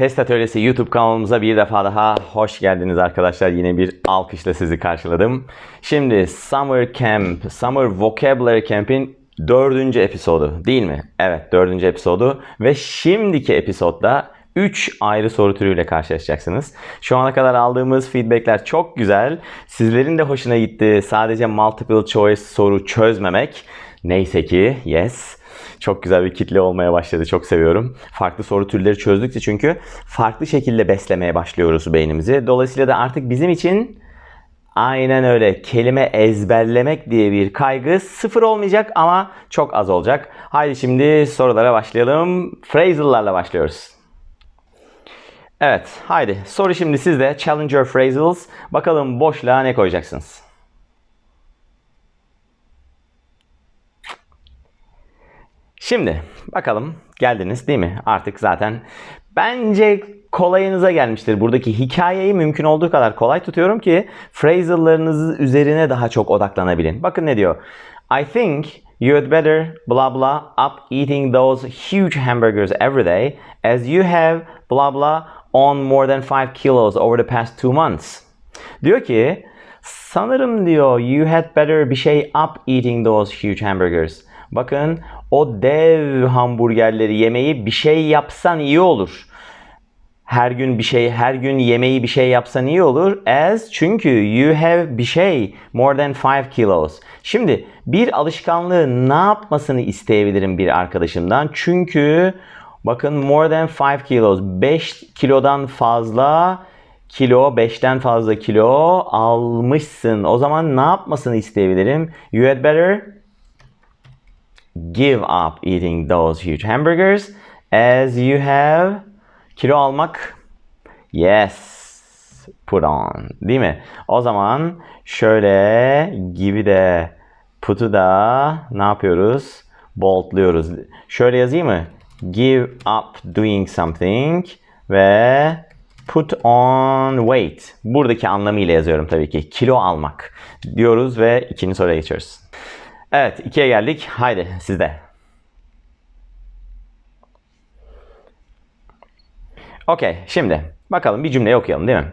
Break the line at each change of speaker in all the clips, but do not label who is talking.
Test Atölyesi YouTube kanalımıza bir defa daha hoş geldiniz arkadaşlar. Yine bir alkışla sizi karşıladım. Şimdi Summer Camp, Summer Vocabulary Camp'in dördüncü episodu değil mi? Evet dördüncü episodu ve şimdiki episodda 3 ayrı soru türüyle karşılaşacaksınız. Şu ana kadar aldığımız feedbackler çok güzel. Sizlerin de hoşuna gitti. Sadece multiple choice soru çözmemek. Neyse ki yes. Çok güzel bir kitle olmaya başladı. Çok seviyorum. Farklı soru türleri çözdükçe çünkü farklı şekilde beslemeye başlıyoruz beynimizi. Dolayısıyla da artık bizim için aynen öyle kelime ezberlemek diye bir kaygı sıfır olmayacak ama çok az olacak. Haydi şimdi sorulara başlayalım. Phrasal'larla başlıyoruz. Evet, haydi. Soru şimdi sizde. Challenger phrasals. Bakalım boşluğa ne koyacaksınız? Şimdi bakalım geldiniz değil mi? Artık zaten bence kolayınıza gelmiştir. Buradaki hikayeyi mümkün olduğu kadar kolay tutuyorum ki phrasal'larınız üzerine daha çok odaklanabilin. Bakın ne diyor? I think you had better blah blah up eating those huge hamburgers every day as you have blah blah on more than 5 kilos over the past two months. Diyor ki sanırım diyor you had better bir şey up eating those huge hamburgers. Bakın o dev hamburgerleri yemeyi bir şey yapsan iyi olur. Her gün bir şey, her gün yemeği bir şey yapsan iyi olur. As çünkü you have bir şey more than 5 kilos. Şimdi bir alışkanlığı ne yapmasını isteyebilirim bir arkadaşımdan? Çünkü bakın more than 5 kilos. 5 kilodan fazla kilo, 5'ten fazla kilo almışsın. O zaman ne yapmasını isteyebilirim? You had better give up eating those huge hamburgers as you have kilo almak yes put on değil mi? O zaman şöyle gibi de put'u da ne yapıyoruz? Boltluyoruz. Şöyle yazayım mı? Give up doing something ve put on weight. Buradaki anlamıyla yazıyorum tabii ki. Kilo almak diyoruz ve ikinci soruya geçiyoruz. Evet, ikiye geldik. Haydi sizde. Okey, şimdi bakalım bir cümleyi okuyalım değil mi?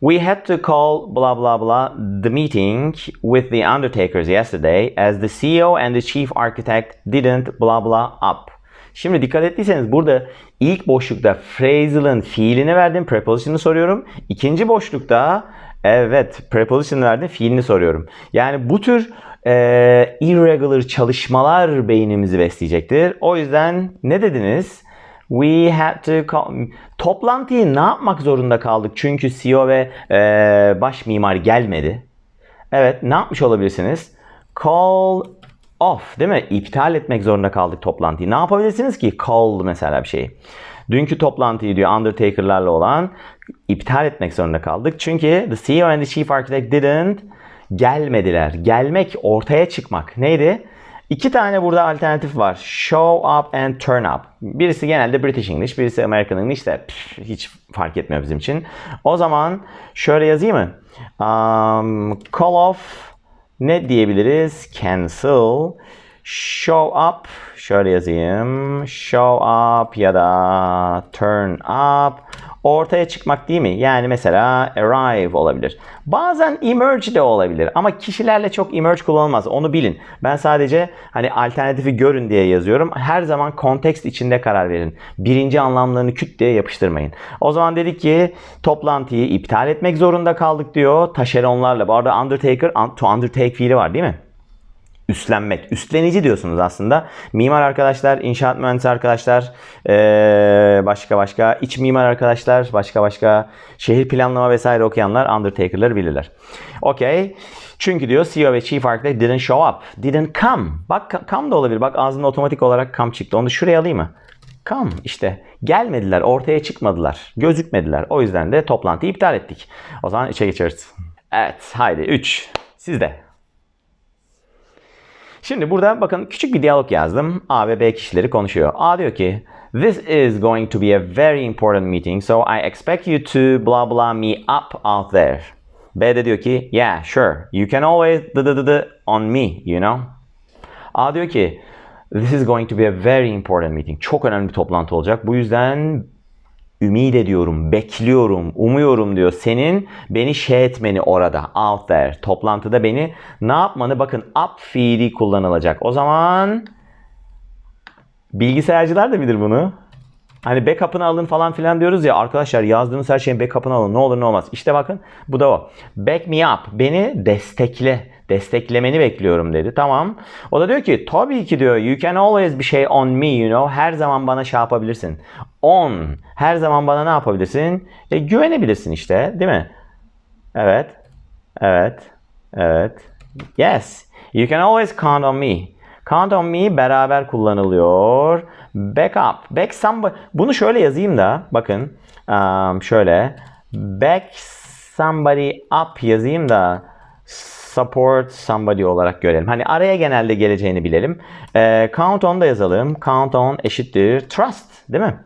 We had to call blah blah blah the meeting with the undertakers yesterday as the CEO and the chief architect didn't blah blah up. Şimdi dikkat ettiyseniz burada ilk boşlukta phrasal'ın fiilini verdim, preposition'ı soruyorum. İkinci boşlukta evet preposition verdim, fiilini soruyorum. Yani bu tür e, irregular çalışmalar beynimizi besleyecektir. O yüzden ne dediniz? We had to call... Toplantıyı ne yapmak zorunda kaldık? Çünkü CEO ve e, baş mimar gelmedi. Evet, ne yapmış olabilirsiniz? Call off, değil mi? İptal etmek zorunda kaldık toplantıyı. Ne yapabilirsiniz ki? Call mesela bir şeyi. Dünkü toplantıyı diyor Undertaker'larla olan iptal etmek zorunda kaldık. Çünkü the CEO and the chief architect didn't gelmediler. Gelmek, ortaya çıkmak. Neydi? İki tane burada alternatif var. Show up and turn up. Birisi genelde British English, birisi American English de hiç fark etmiyor bizim için. O zaman şöyle yazayım mı? Um, call off ne diyebiliriz? Cancel. Show up. Şöyle yazayım. Show up ya da turn up. Ortaya çıkmak değil mi? Yani mesela arrive olabilir. Bazen emerge de olabilir ama kişilerle çok emerge kullanılmaz. Onu bilin. Ben sadece hani alternatifi görün diye yazıyorum. Her zaman kontekst içinde karar verin. Birinci anlamlarını küt diye yapıştırmayın. O zaman dedik ki toplantıyı iptal etmek zorunda kaldık diyor taşeronlarla. Bu arada undertaker, to undertake fiili var değil mi? Üstlenmek. Üstlenici diyorsunuz aslında. Mimar arkadaşlar, inşaat mühendisi arkadaşlar, başka başka iç mimar arkadaşlar, başka başka şehir planlama vesaire okuyanlar Undertaker'ları bilirler. Okey. Çünkü diyor CEO ve Chief Architect didn't show up. Didn't come. Bak come da olabilir. Bak ağzında otomatik olarak come çıktı. Onu şuraya alayım mı? Come işte. Gelmediler, ortaya çıkmadılar, gözükmediler. O yüzden de toplantıyı iptal ettik. O zaman içe geçeriz. Evet, haydi 3. Sizde. Şimdi burada bakın küçük bir diyalog yazdım. A ve B kişileri konuşuyor. A diyor ki This is going to be a very important meeting so I expect you to blah blah me up out there. B de diyor ki Yeah sure you can always d d d on me you know. A diyor ki This is going to be a very important meeting. Çok önemli bir toplantı olacak. Bu yüzden ümit ediyorum, bekliyorum, umuyorum diyor. Senin beni şey etmeni orada, out there, toplantıda beni ne yapmanı bakın up fiili kullanılacak. O zaman bilgisayarcılar da bilir bunu. Hani backup'ını alın falan filan diyoruz ya arkadaşlar yazdığınız her şeyin backup'ını alın ne olur ne olmaz. İşte bakın bu da o. Back me up beni destekle. Desteklemeni bekliyorum dedi. Tamam. O da diyor ki tabii ki diyor you can always bir şey on me you know. Her zaman bana şey yapabilirsin. On. Her zaman bana ne yapabilirsin? E, güvenebilirsin işte değil mi? Evet. Evet. Evet. Yes. You can always count on me. Count on me beraber kullanılıyor. Back up. Back somebody. Bunu şöyle yazayım da bakın. Um, şöyle. Back somebody up yazayım da support somebody olarak görelim. Hani araya genelde geleceğini bilelim. Ee, count on da yazalım. Count on eşittir trust değil mi?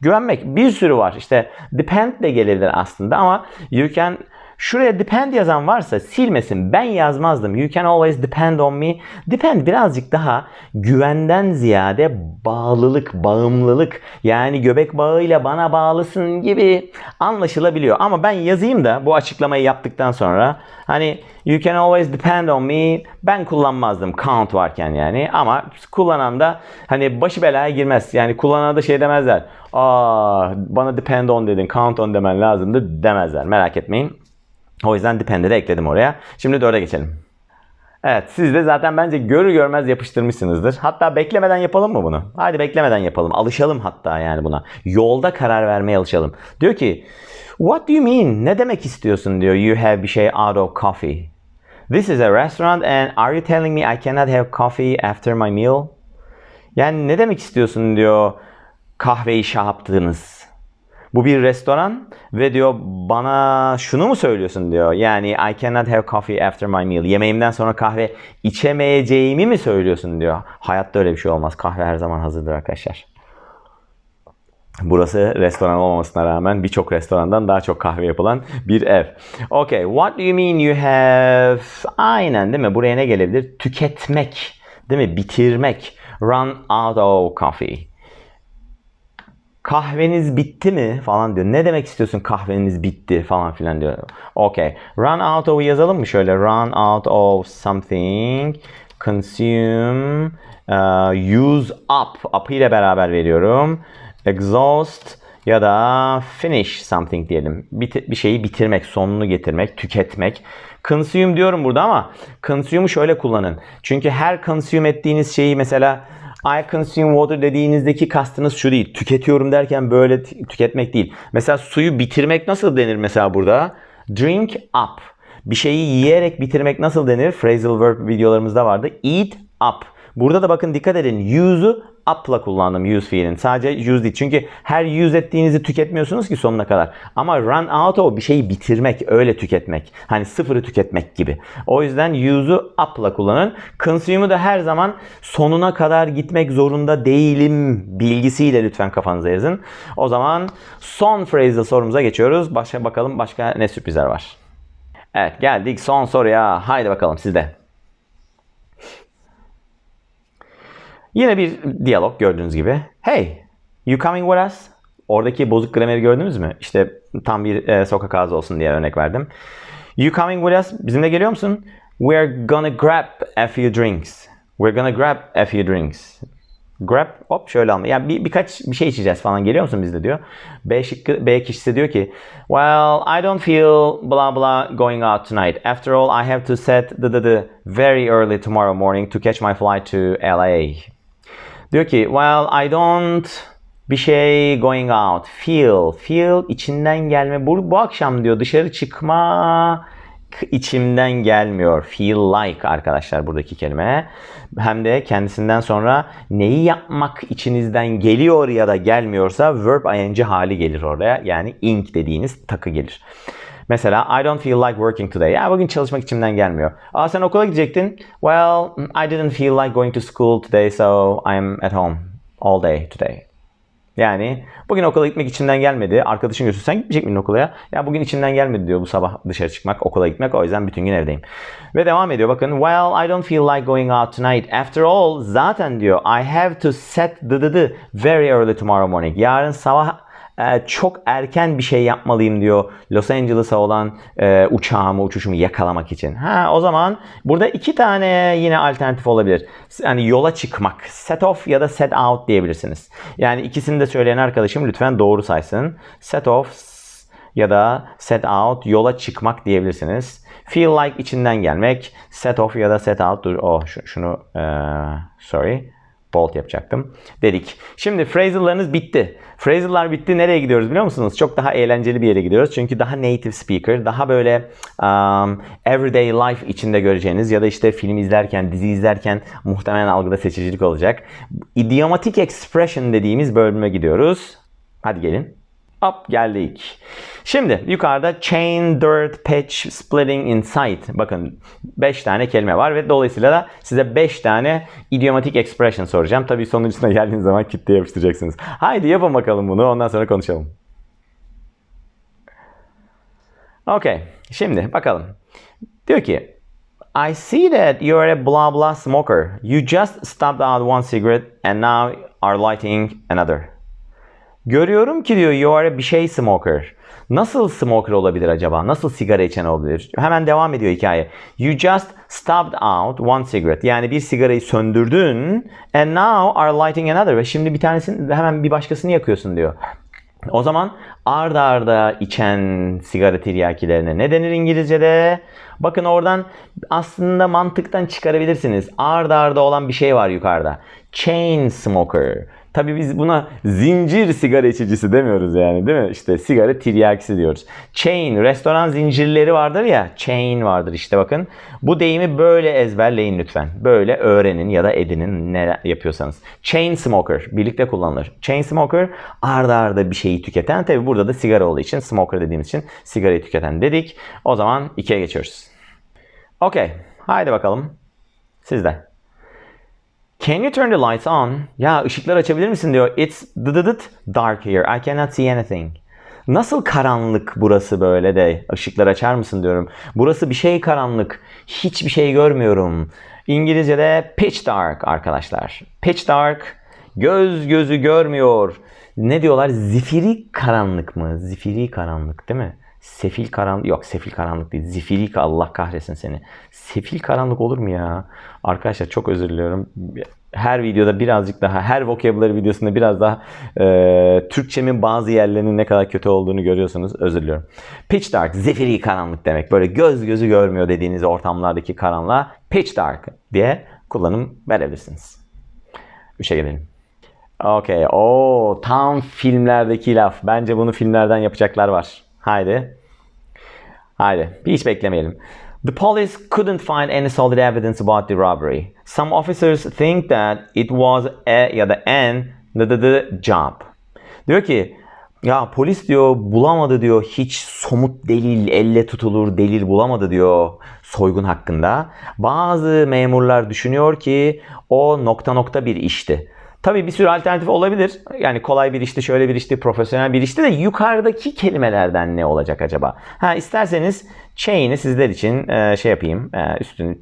Güvenmek. Bir sürü var. İşte depend de gelebilir aslında ama you can Şuraya depend yazan varsa silmesin. Ben yazmazdım. You can always depend on me. Depend birazcık daha güvenden ziyade bağlılık, bağımlılık yani göbek bağıyla bana bağlısın gibi anlaşılabiliyor. Ama ben yazayım da bu açıklamayı yaptıktan sonra hani you can always depend on me ben kullanmazdım count varken yani ama kullanan da hani başı belaya girmez. Yani kullanan da şey demezler. Aa bana depend on dedin count on demen lazımdı demezler. Merak etmeyin. O yüzden depend'i de ekledim oraya. Şimdi 4'e geçelim. Evet siz de zaten bence görür görmez yapıştırmışsınızdır. Hatta beklemeden yapalım mı bunu? Hadi beklemeden yapalım. Alışalım hatta yani buna. Yolda karar vermeye alışalım. Diyor ki What do you mean? Ne demek istiyorsun diyor. You have bir şey out of coffee. This is a restaurant and are you telling me I cannot have coffee after my meal? Yani ne demek istiyorsun diyor kahveyi şey. Bu bir restoran ve diyor bana şunu mu söylüyorsun diyor. Yani I cannot have coffee after my meal. Yemeğimden sonra kahve içemeyeceğimi mi söylüyorsun diyor. Hayatta öyle bir şey olmaz. Kahve her zaman hazırdır arkadaşlar. Burası restoran olmamasına rağmen birçok restorandan daha çok kahve yapılan bir ev. Okay, what do you mean you have? Aynen değil mi? Buraya ne gelebilir? Tüketmek, değil mi? Bitirmek. Run out of coffee kahveniz bitti mi falan diyor. Ne demek istiyorsun kahveniz bitti falan filan diyor. Okay. Run out of yazalım mı şöyle? Run out of something. Consume. Uh, use up. Up ile beraber veriyorum. Exhaust ya da finish something diyelim. Bir, bir şeyi bitirmek, sonunu getirmek, tüketmek. Consume diyorum burada ama consume'u şöyle kullanın. Çünkü her consume ettiğiniz şeyi mesela I consume water dediğinizdeki kastınız şu değil. Tüketiyorum derken böyle tüketmek değil. Mesela suyu bitirmek nasıl denir mesela burada? Drink up. Bir şeyi yiyerek bitirmek nasıl denir? Phrasal verb videolarımızda vardı. Eat up. Burada da bakın dikkat edin. Use'u up'la kullandım use fiilin. Sadece use değil. Çünkü her use ettiğinizi tüketmiyorsunuz ki sonuna kadar. Ama run out of bir şeyi bitirmek, öyle tüketmek. Hani sıfırı tüketmek gibi. O yüzden use'u up'la kullanın. Consume'u da her zaman sonuna kadar gitmek zorunda değilim bilgisiyle lütfen kafanıza yazın. O zaman son phrasal sorumuza geçiyoruz. Başka bakalım başka ne sürprizler var. Evet geldik son soruya. Haydi bakalım sizde. Yine bir diyalog gördüğünüz gibi. Hey, you coming with us? Oradaki bozuk grameri gördünüz mü? İşte tam bir e, sokak ağzı olsun diye örnek verdim. You coming with us? Bizimle geliyor musun? We're gonna grab a few drinks. We're gonna grab a few drinks. Grab hop şöyle alma. Yani bir, birkaç bir şey içeceğiz falan. Geliyor musun bizde diyor. B, şıkkı, B kişisi diyor ki Well I don't feel blah blah going out tonight. After all I have to set the, the, the very early tomorrow morning to catch my flight to LA. Diyor ki well I don't bir şey going out. Feel. Feel içinden gelme. Bu, bu akşam diyor dışarı çıkma içimden gelmiyor. Feel like arkadaşlar buradaki kelime. Hem de kendisinden sonra neyi yapmak içinizden geliyor ya da gelmiyorsa verb ing hali gelir oraya. Yani ing dediğiniz takı gelir. Mesela I don't feel like working today. Ya bugün çalışmak içimden gelmiyor. Aa sen okula gidecektin. Well, I didn't feel like going to school today so I'm at home all day today. Yani bugün okula gitmek içinden gelmedi. Arkadaşın götürsün sen gitmeyecek miydin okula ya? Bugün içinden gelmedi diyor bu sabah dışarı çıkmak, okula gitmek. O yüzden bütün gün evdeyim. Ve devam ediyor bakın. Well, I don't feel like going out tonight. After all, zaten diyor I have to set the, the, the very early tomorrow morning. Yarın sabah çok erken bir şey yapmalıyım diyor Los Angeles'a olan e, uçağımı, uçuşumu yakalamak için. Ha o zaman burada iki tane yine alternatif olabilir. Yani yola çıkmak, set off ya da set out diyebilirsiniz. Yani ikisini de söyleyen arkadaşım lütfen doğru saysın. Set off ya da set out yola çıkmak diyebilirsiniz. Feel like içinden gelmek, set off ya da set out dur. Oh şu- şunu e, sorry bold yapacaktım dedik. Şimdi phrasal'larınız bitti. Phrasal'lar bitti. Nereye gidiyoruz biliyor musunuz? Çok daha eğlenceli bir yere gidiyoruz. Çünkü daha native speaker, daha böyle um, everyday life içinde göreceğiniz ya da işte film izlerken, dizi izlerken muhtemelen algıda seçicilik olacak. Idiomatic expression dediğimiz bölüme gidiyoruz. Hadi gelin. Hop geldik. Şimdi yukarıda chain, dirt, patch, splitting, insight. Bakın 5 tane kelime var ve dolayısıyla da size 5 tane idiomatic expression soracağım. Tabii sonuncusuna geldiğiniz zaman kitle yapıştıracaksınız. Haydi yapın bakalım bunu ondan sonra konuşalım. Okay. Şimdi bakalım. Diyor ki I see that you're a blah blah smoker. You just stopped out one cigarette and now are lighting another. Görüyorum ki diyor you are bir şey smoker. Nasıl smoker olabilir acaba? Nasıl sigara içen olabilir? Hemen devam ediyor hikaye. You just stopped out one cigarette. Yani bir sigarayı söndürdün and now are lighting another. Ve şimdi bir tanesini hemen bir başkasını yakıyorsun diyor. O zaman arda arda içen sigara tiryakilerine ne denir İngilizce'de? Bakın oradan aslında mantıktan çıkarabilirsiniz. Arda arda olan bir şey var yukarıda. Chain smoker. Tabii biz buna zincir sigara içicisi demiyoruz yani değil mi? İşte sigara tiryakisi diyoruz. Chain, restoran zincirleri vardır ya. Chain vardır işte bakın. Bu deyimi böyle ezberleyin lütfen. Böyle öğrenin ya da edinin ne yapıyorsanız. Chain smoker birlikte kullanılır. Chain smoker arda arda bir şeyi tüketen. Tabii burada da sigara olduğu için smoker dediğimiz için sigarayı tüketen dedik. O zaman ikiye geçiyoruz. Okey. Haydi bakalım. Sizde. Can you turn the lights on? Ya ışıklar açabilir misin diyor. It's dark here. I cannot see anything. Nasıl karanlık burası böyle de ışıklar açar mısın diyorum. Burası bir şey karanlık. Hiçbir şey görmüyorum. İngilizce'de pitch dark arkadaşlar. Pitch dark. Göz gözü görmüyor. Ne diyorlar? Zifiri karanlık mı? Zifiri karanlık değil mi? Sefil karanlık yok sefil karanlık değil. Zifiri Allah kahretsin seni. Sefil karanlık olur mu ya? Arkadaşlar çok özür diliyorum. Her videoda birazcık daha, her vocabulary videosunda biraz daha e, Türkçemin bazı yerlerinin ne kadar kötü olduğunu görüyorsunuz. Özür diliyorum. Pitch dark, zifiri karanlık demek. Böyle göz gözü görmüyor dediğiniz ortamlardaki karanlığa pitch dark diye kullanım verebilirsiniz. Üçe gelelim. Okey. Oo, tam filmlerdeki laf. Bence bunu filmlerden yapacaklar var. Haydi. Haydi. Hiç beklemeyelim. The police couldn't find any solid evidence about the robbery. Some officers think that it was a ya da an the, the, the job. Diyor ki ya polis diyor bulamadı diyor hiç somut delil elle tutulur delil bulamadı diyor soygun hakkında. Bazı memurlar düşünüyor ki o nokta nokta bir işti. Tabii bir sürü alternatif olabilir. Yani kolay bir işti, şöyle bir işti, profesyonel bir işti de yukarıdaki kelimelerden ne olacak acaba? Ha isterseniz chain'i sizler için e, şey yapayım. E, üstünü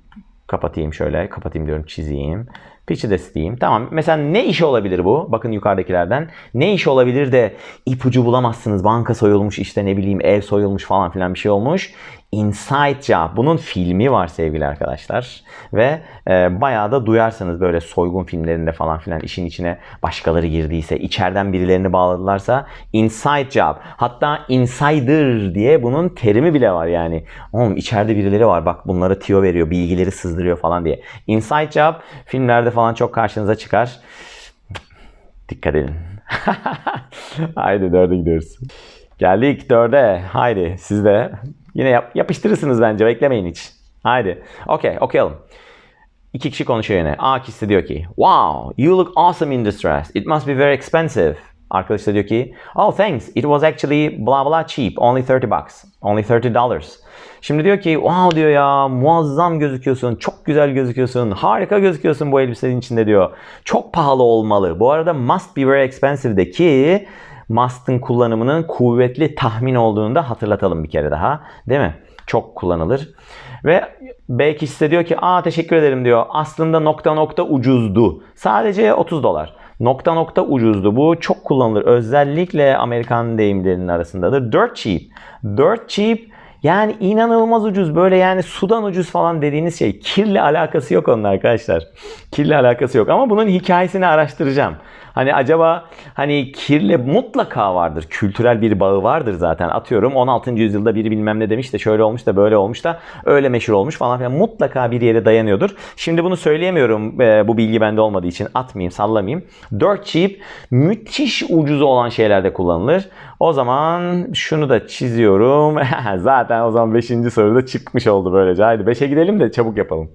kapatayım şöyle. Kapatayım diyorum çizeyim. Pitch'i de sileyim. Tamam. Mesela ne iş olabilir bu? Bakın yukarıdakilerden. Ne iş olabilir de ipucu bulamazsınız. Banka soyulmuş işte ne bileyim ev soyulmuş falan filan bir şey olmuş. Inside Job. Bunun filmi var sevgili arkadaşlar. Ve e, bayağı da duyarsınız böyle soygun filmlerinde falan filan işin içine başkaları girdiyse, içeriden birilerini bağladılarsa Inside Job. Hatta Insider diye bunun terimi bile var yani. Oğlum içeride birileri var bak bunlara tiyo veriyor, bilgileri sızdırıyor falan diye. Inside Job filmlerde falan çok karşınıza çıkar. Dikkat edin. Haydi dörde gidiyoruz. Geldik dörde. Haydi siz de yine yap, yapıştırırsınız bence. Beklemeyin hiç. Haydi. Okey okuyalım. İki kişi konuşuyor yine. A kişisi diyor ki Wow, you look awesome in this dress. It must be very expensive. Arkadaş da diyor ki Oh thanks, it was actually blah blah cheap. Only 30 bucks. Only 30 dollars. Şimdi diyor ki wow diyor ya muazzam gözüküyorsun, çok güzel gözüküyorsun, harika gözüküyorsun bu elbisenin içinde diyor. Çok pahalı olmalı. Bu arada must be very expensive de ki must'ın kullanımının kuvvetli tahmin olduğunu da hatırlatalım bir kere daha. Değil mi? Çok kullanılır. Ve B kişisi diyor ki aa teşekkür ederim diyor. Aslında nokta nokta ucuzdu. Sadece 30 dolar. Nokta nokta ucuzdu. Bu çok kullanılır. Özellikle Amerikan deyimlerinin arasındadır. Dirt cheap. Dirt cheap yani inanılmaz ucuz böyle yani sudan ucuz falan dediğiniz şey kirle alakası yok onun arkadaşlar. Kirle alakası yok ama bunun hikayesini araştıracağım. Hani acaba hani kirle mutlaka vardır. Kültürel bir bağı vardır zaten. Atıyorum 16. yüzyılda biri bilmem ne demiş de şöyle olmuş da böyle olmuş da öyle meşhur olmuş falan filan. Mutlaka bir yere dayanıyordur. Şimdi bunu söyleyemiyorum e, bu bilgi bende olmadığı için atmayayım sallamayayım. Dirt cheap müthiş ucuz olan şeylerde kullanılır. O zaman şunu da çiziyorum. zaten o zaman 5. soruda çıkmış oldu böylece. Haydi 5'e gidelim de çabuk yapalım.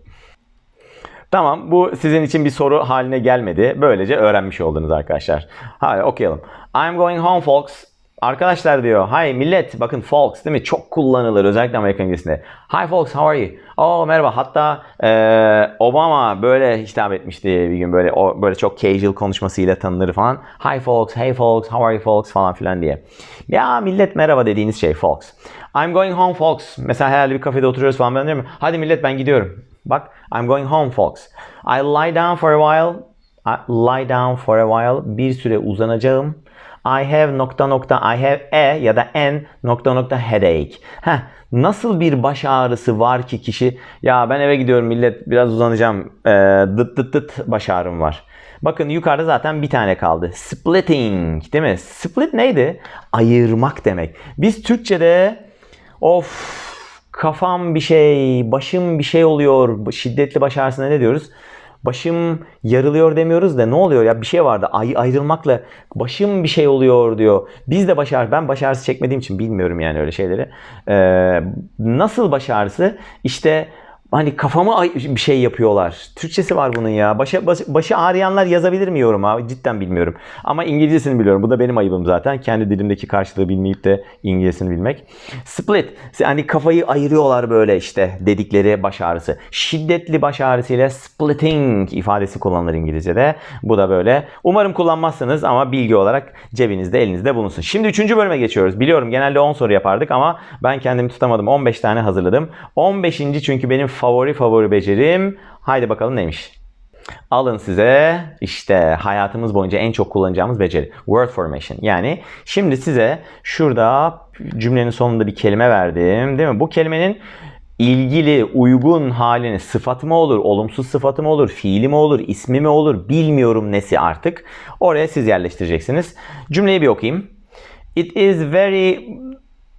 Tamam bu sizin için bir soru haline gelmedi. Böylece öğrenmiş oldunuz arkadaşlar. Hadi okuyalım. I'm going home folks. Arkadaşlar diyor. Hi millet. Bakın folks değil mi? Çok kullanılır özellikle Amerikan İngilizcesinde. Hi folks how are you? Oh merhaba. Hatta e, Obama böyle hitap etmişti bir gün böyle o böyle çok casual konuşmasıyla tanınır falan. Hi folks, hey folks, how are you folks falan filan diye. Ya millet merhaba dediğiniz şey folks. I'm going home folks. Mesela herhalde bir kafede oturuyoruz falan ben diyorum. Hadi millet ben gidiyorum. Bak I'm going home folks. I lie down for a while. I lie down for a while. Bir süre uzanacağım. I have nokta nokta I have a ya da n nokta nokta headache. Heh, nasıl bir baş ağrısı var ki kişi ya ben eve gidiyorum millet biraz uzanacağım ee, dıt dıt dıt baş ağrım var. Bakın yukarıda zaten bir tane kaldı. Splitting değil mi? Split neydi? Ayırmak demek. Biz Türkçe'de of kafam bir şey, başım bir şey oluyor, şiddetli baş ağrısına ne diyoruz? Başım yarılıyor demiyoruz da ne oluyor ya bir şey vardı ay, ayrılmakla başım bir şey oluyor diyor. Biz de baş ağrısı ben baş ağrısı çekmediğim için bilmiyorum yani öyle şeyleri. Ee, nasıl baş ağrısı? İşte Hani kafamı bir şey yapıyorlar. Türkçesi var bunun ya. Başa, baş, başı ağrıyanlar yazabilir mi yoruma? Cidden bilmiyorum. Ama İngilizcesini biliyorum. Bu da benim ayıbım zaten. Kendi dilimdeki karşılığı bilmeyip de İngilizcesini bilmek. Split. Hani kafayı ayırıyorlar böyle işte dedikleri baş ağrısı. Şiddetli baş ağrısıyla splitting ifadesi kullanılır İngilizce'de. Bu da böyle. Umarım kullanmazsınız ama bilgi olarak cebinizde elinizde bulunsun. Şimdi 3. bölüme geçiyoruz. Biliyorum genelde 10 soru yapardık ama ben kendimi tutamadım. 15 tane hazırladım. 15. çünkü benim favori favori becerim. Haydi bakalım neymiş? Alın size işte hayatımız boyunca en çok kullanacağımız beceri. Word formation. Yani şimdi size şurada cümlenin sonunda bir kelime verdim. Değil mi? Bu kelimenin ilgili, uygun halini sıfatı mı olur, olumsuz sıfatı mı olur, fiili mi olur, ismi mi olur bilmiyorum nesi artık. Oraya siz yerleştireceksiniz. Cümleyi bir okuyayım. It is very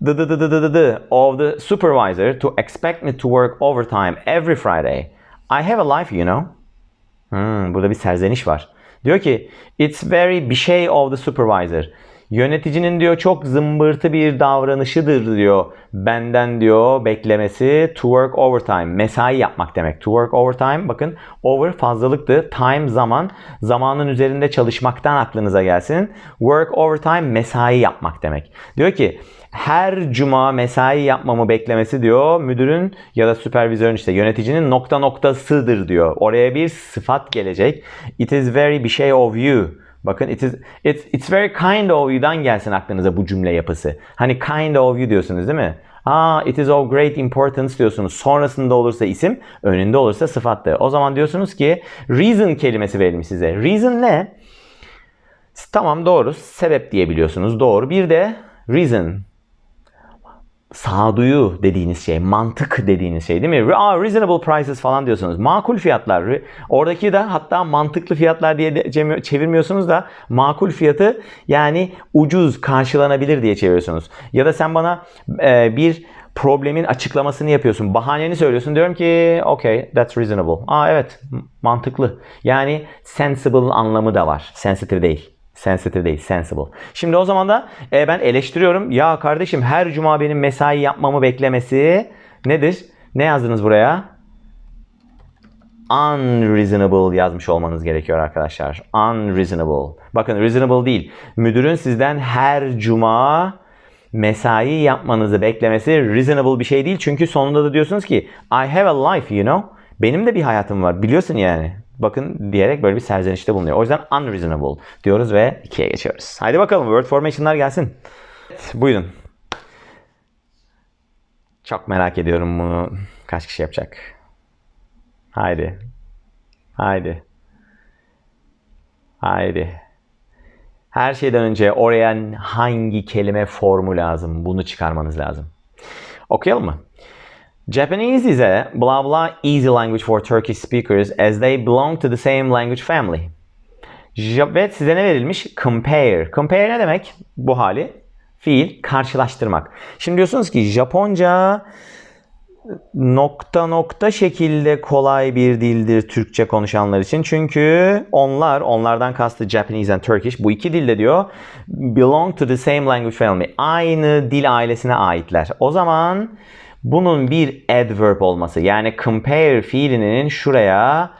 the, the, the, the, the, the of the supervisor to expect me to work overtime every Friday. I have a life, you know. Hmm, burada bir serzeniş var. Diyor ki, it's very bir şey of the supervisor. Yöneticinin diyor çok zımbırtı bir davranışıdır diyor. Benden diyor beklemesi to work overtime. Mesai yapmak demek. To work overtime bakın over fazlalıktı. Time zaman. Zamanın üzerinde çalışmaktan aklınıza gelsin. Work overtime mesai yapmak demek. Diyor ki her cuma mesai yapmamı beklemesi diyor müdürün ya da süpervizörün işte yöneticinin nokta noktasıdır diyor. Oraya bir sıfat gelecek. It is very bir şey of you. Bakın it is it's, it's very kind of you'dan gelsin aklınıza bu cümle yapısı. Hani kind of you diyorsunuz değil mi? Aa, it is of great importance diyorsunuz. Sonrasında olursa isim, önünde olursa sıfattı. O zaman diyorsunuz ki reason kelimesi verilmiş size. Reason ne? Tamam doğru. Sebep diyebiliyorsunuz. Doğru. Bir de reason sağduyu dediğiniz şey, mantık dediğiniz şey değil mi? Aa, reasonable prices falan diyorsunuz. Makul fiyatlar. Oradaki de hatta mantıklı fiyatlar diye çevirmiyorsunuz da makul fiyatı yani ucuz, karşılanabilir diye çeviriyorsunuz. Ya da sen bana e, bir problemin açıklamasını yapıyorsun. Bahaneni söylüyorsun. Diyorum ki okay that's reasonable. Aa evet mantıklı. Yani sensible anlamı da var. Sensitive değil. Sensitive değil, sensible. Şimdi o zaman da e, ben eleştiriyorum. Ya kardeşim her cuma benim mesai yapmamı beklemesi nedir? Ne yazdınız buraya? Unreasonable yazmış olmanız gerekiyor arkadaşlar. Unreasonable. Bakın reasonable değil. Müdürün sizden her cuma mesai yapmanızı beklemesi reasonable bir şey değil. Çünkü sonunda da diyorsunuz ki I have a life you know. Benim de bir hayatım var. Biliyorsun yani bakın diyerek böyle bir serzenişte bulunuyor. O yüzden unreasonable diyoruz ve ikiye geçiyoruz. Haydi bakalım word formation'lar gelsin. Evet, buyurun. Çok merak ediyorum bunu kaç kişi yapacak. Haydi. Haydi. Haydi. Her şeyden önce oraya hangi kelime formu lazım? Bunu çıkarmanız lazım. Okuyalım mı? Japanese is a blah blah easy language for Turkish speakers as they belong to the same language family. Ve size ne verilmiş? Compare. Compare ne demek? Bu hali. Fiil karşılaştırmak. Şimdi diyorsunuz ki Japonca nokta nokta şekilde kolay bir dildir Türkçe konuşanlar için. Çünkü onlar, onlardan kastı Japanese and Turkish, bu iki dilde diyor belong to the same language family. Aynı dil ailesine aitler. O zaman bunun bir adverb olması yani compare fiilinin şuraya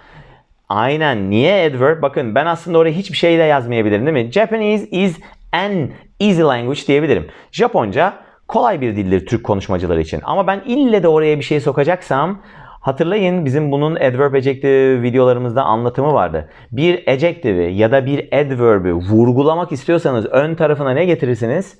Aynen. Niye adverb? Bakın ben aslında oraya hiçbir şey de yazmayabilirim değil mi? Japanese is an easy language diyebilirim. Japonca kolay bir dildir Türk konuşmacıları için. Ama ben ille de oraya bir şey sokacaksam hatırlayın bizim bunun adverb adjective videolarımızda anlatımı vardı. Bir adjective'i ya da bir adverb'ü vurgulamak istiyorsanız ön tarafına ne getirirsiniz?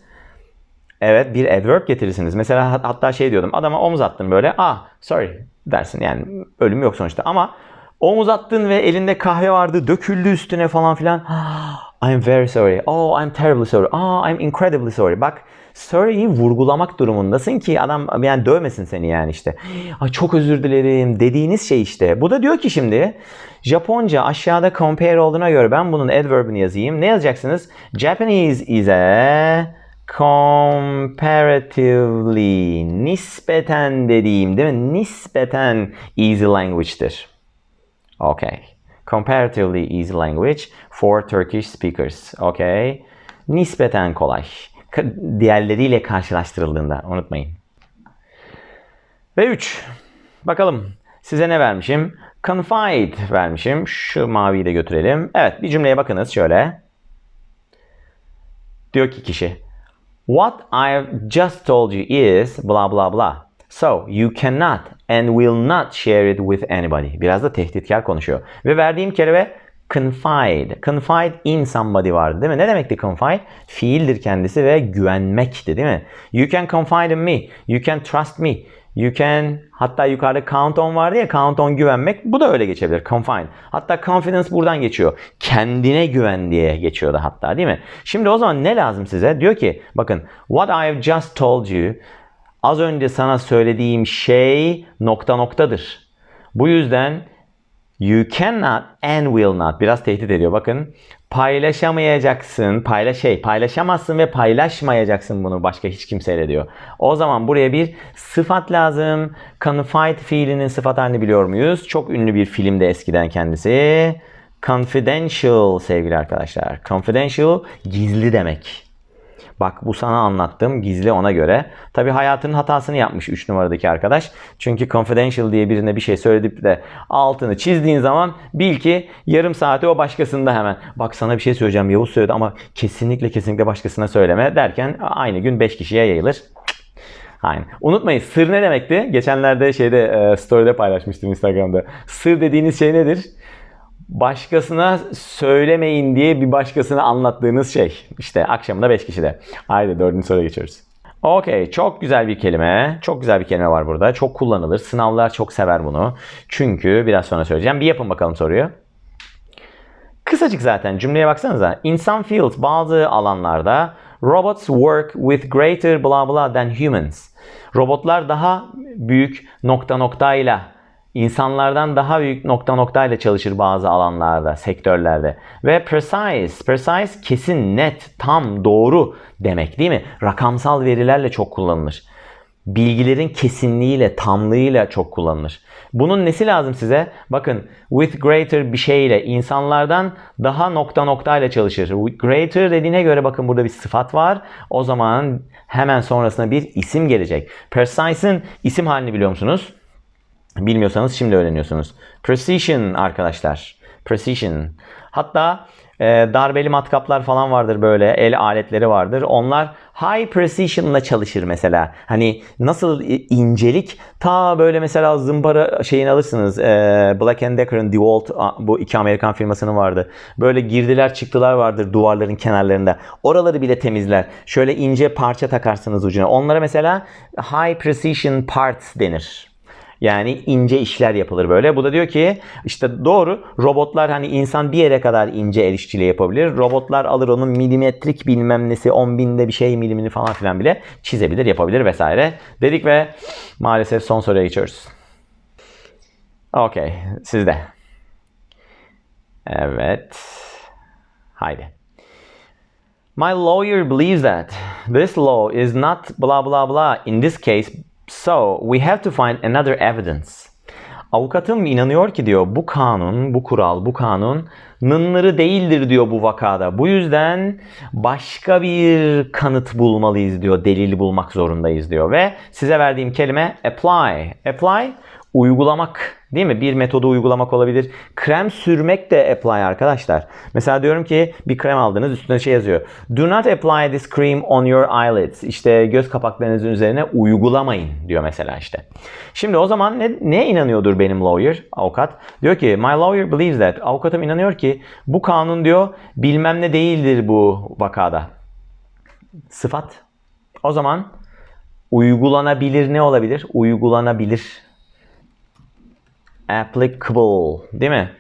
Evet bir adverb getirirsiniz. Mesela hat- hatta şey diyordum adama omuz attım böyle ah sorry dersin yani ölüm yok sonuçta ama omuz attın ve elinde kahve vardı döküldü üstüne falan filan. "Ah, I'm very sorry. Oh I'm terribly sorry. Oh I'm incredibly sorry. Bak sorry'yi vurgulamak durumundasın ki adam yani dövmesin seni yani işte. Ay çok özür dilerim dediğiniz şey işte. Bu da diyor ki şimdi Japonca aşağıda compare olduğuna göre ben bunun adverb'ini yazayım. Ne yazacaksınız? Japanese is a comparatively nispeten dediğim değil mi? Nispeten easy language'tir. Okay. Comparatively easy language for Turkish speakers. Okay. Nispeten kolay. Diğerleriyle karşılaştırıldığında unutmayın. Ve 3. Bakalım size ne vermişim? Confide vermişim. Şu maviyi de götürelim. Evet bir cümleye bakınız şöyle. Diyor ki kişi What I've just told you is blah blah blah. So you cannot and will not share it with anybody. Biraz da tehditkar konuşuyor. Ve verdiğim kelime confide. Confide in somebody vardı değil mi? Ne demekti confide? Fiildir kendisi ve güvenmekti değil mi? You can confide in me. You can trust me. You can hatta yukarıda count on vardı ya count on güvenmek bu da öyle geçebilir confide. Hatta confidence buradan geçiyor. Kendine güven diye geçiyordu hatta değil mi? Şimdi o zaman ne lazım size? Diyor ki bakın what I have just told you az önce sana söylediğim şey nokta noktadır. Bu yüzden You cannot and will not. Biraz tehdit ediyor. Bakın paylaşamayacaksın. Paylaş şey paylaşamazsın ve paylaşmayacaksın bunu başka hiç kimseyle diyor. O zaman buraya bir sıfat lazım. Confide fiilinin sıfat halini biliyor muyuz? Çok ünlü bir filmde eskiden kendisi. Confidential sevgili arkadaşlar. Confidential gizli demek. Bak bu sana anlattığım gizli ona göre. Tabi hayatının hatasını yapmış 3 numaradaki arkadaş. Çünkü confidential diye birine bir şey söyledip de altını çizdiğin zaman bil ki yarım saate o başkasında hemen. Bak sana bir şey söyleyeceğim Yavuz söyledi ama kesinlikle kesinlikle başkasına söyleme derken aynı gün 5 kişiye yayılır. Aynen. Unutmayın sır ne demekti? Geçenlerde şeyde e, story'de paylaşmıştım Instagram'da. Sır dediğiniz şey nedir? Başkasına söylemeyin diye bir başkasına anlattığınız şey. İşte akşamında 5 kişide. Haydi dördüncü soruya geçiyoruz. Okey çok güzel bir kelime. Çok güzel bir kelime var burada. Çok kullanılır. Sınavlar çok sever bunu. Çünkü biraz sonra söyleyeceğim. Bir yapın bakalım soruyu. Kısacık zaten cümleye baksanıza. In some fields bazı alanlarda robots work with greater blah blah than humans. Robotlar daha büyük nokta noktayla insanlardan daha büyük nokta noktayla çalışır bazı alanlarda, sektörlerde. Ve precise, precise kesin, net, tam, doğru demek değil mi? Rakamsal verilerle çok kullanılır. Bilgilerin kesinliğiyle, tamlığıyla çok kullanılır. Bunun nesi lazım size? Bakın with greater bir şeyle insanlardan daha nokta noktayla çalışır. With greater dediğine göre bakın burada bir sıfat var. O zaman hemen sonrasına bir isim gelecek. Precise'ın isim halini biliyor musunuz? Bilmiyorsanız şimdi öğreniyorsunuz. Precision arkadaşlar. Precision. Hatta e, darbeli matkaplar falan vardır böyle el aletleri vardır. Onlar high precision ile çalışır mesela. Hani nasıl incelik ta böyle mesela zımpara şeyini alırsınız. E, Black Decker'ın DeWalt bu iki Amerikan firmasının vardı. Böyle girdiler çıktılar vardır duvarların kenarlarında. Oraları bile temizler. Şöyle ince parça takarsınız ucuna. Onlara mesela high precision parts denir. Yani ince işler yapılır böyle. Bu da diyor ki işte doğru robotlar hani insan bir yere kadar ince el işçiliği yapabilir. Robotlar alır onun milimetrik bilmem nesi 10 binde bir şey milimini falan filan bile çizebilir yapabilir vesaire. Dedik ve maalesef son soruya geçiyoruz. Okey sizde. Evet. Haydi. My lawyer believes that this law is not blah blah blah in this case, so we have to find another evidence. Avukatım inanıyor ki diyor bu kanun, bu kural, bu kanun nınları değildir diyor bu vakada. Bu yüzden başka bir kanıt bulmalıyız diyor. Delil bulmak zorundayız diyor. Ve size verdiğim kelime apply. Apply uygulamak değil mi? Bir metodu uygulamak olabilir. Krem sürmek de apply arkadaşlar. Mesela diyorum ki bir krem aldınız üstüne şey yazıyor. Do not apply this cream on your eyelids. İşte göz kapaklarınızın üzerine uygulamayın diyor mesela işte. Şimdi o zaman ne, neye inanıyordur benim lawyer, avukat? Diyor ki my lawyer believes that. Avukatım inanıyor ki bu kanun diyor bilmem ne değildir bu vakada. Sıfat. O zaman uygulanabilir ne olabilir? Uygulanabilir applicable değil mi?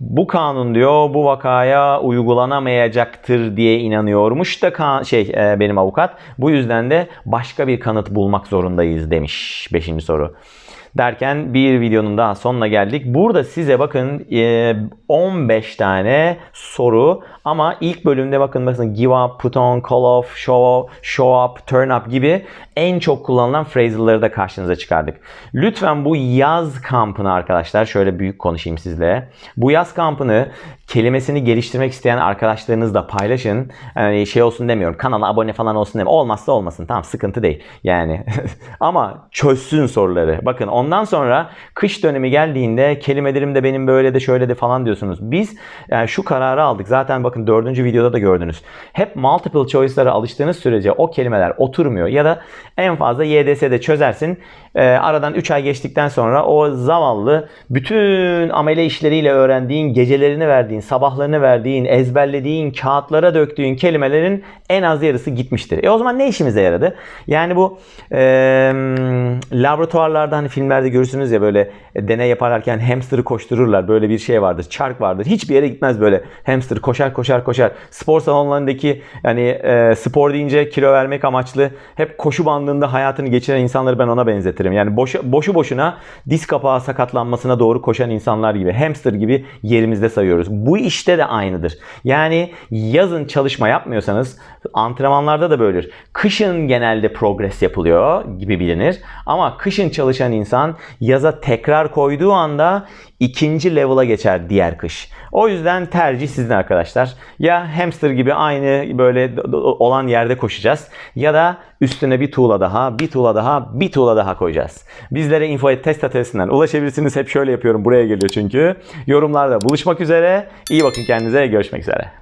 Bu kanun diyor bu vakaya uygulanamayacaktır diye inanıyormuş da kan- şey e, benim avukat. Bu yüzden de başka bir kanıt bulmak zorundayız demiş 5. soru. Derken bir videonun daha sonuna geldik. Burada size bakın e, 15 tane soru ama ilk bölümde bakın bakın give up, put on, call off, show, show up, turn up gibi en çok kullanılan phrase'ları da karşınıza çıkardık. Lütfen bu yaz kampını arkadaşlar şöyle büyük konuşayım sizle. Bu yaz kampını kelimesini geliştirmek isteyen arkadaşlarınızla paylaşın. Yani şey olsun demiyorum. Kanala abone falan olsun demiyorum. Olmazsa olmasın. Tamam sıkıntı değil. Yani ama çözsün soruları. Bakın ondan sonra kış dönemi geldiğinde kelimelerim de benim böyle de şöyle de falan diyorsunuz. Biz yani şu kararı aldık. Zaten bakın dördüncü videoda da gördünüz. Hep multiple choice'lara alıştığınız sürece o kelimeler oturmuyor. Ya da en fazla YDS'de çözersin. Ee, aradan 3 ay geçtikten sonra o zavallı bütün amele işleriyle öğrendiğin, gecelerini verdiğin, sabahlarını verdiğin, ezberlediğin, kağıtlara döktüğün kelimelerin en az yarısı gitmiştir. E o zaman ne işimize yaradı? Yani bu e, laboratuvarlarda hani filmlerde görürsünüz ya böyle e, deney yaparken hamster'ı koştururlar. Böyle bir şey vardır. Çark vardır. Hiçbir yere gitmez böyle. Hamster koşar koşar koşar. Spor salonlarındaki yani e, spor deyince kilo vermek amaçlı hep koşu bandında hayatını geçiren insanları ben ona benzetirim. Yani boşu, boşu boşuna diz kapağı sakatlanmasına doğru koşan insanlar gibi hamster gibi yerimizde sayıyoruz. Bu işte de aynıdır. Yani yazın çalışma yapmıyorsanız antrenmanlarda da böyledir. Kışın genelde progres yapılıyor gibi bilinir. Ama kışın çalışan insan yaza tekrar koyduğu anda ikinci level'a geçer diğer kış. O yüzden tercih sizin arkadaşlar. Ya hamster gibi aynı böyle olan yerde koşacağız ya da üstüne bir tuğla daha, bir tuğla daha, bir tuğla daha koyacağız. Bizlere info test adresinden ulaşabilirsiniz. Hep şöyle yapıyorum. Buraya geliyor çünkü. Yorumlarda buluşmak üzere. İyi bakın kendinize. Görüşmek üzere.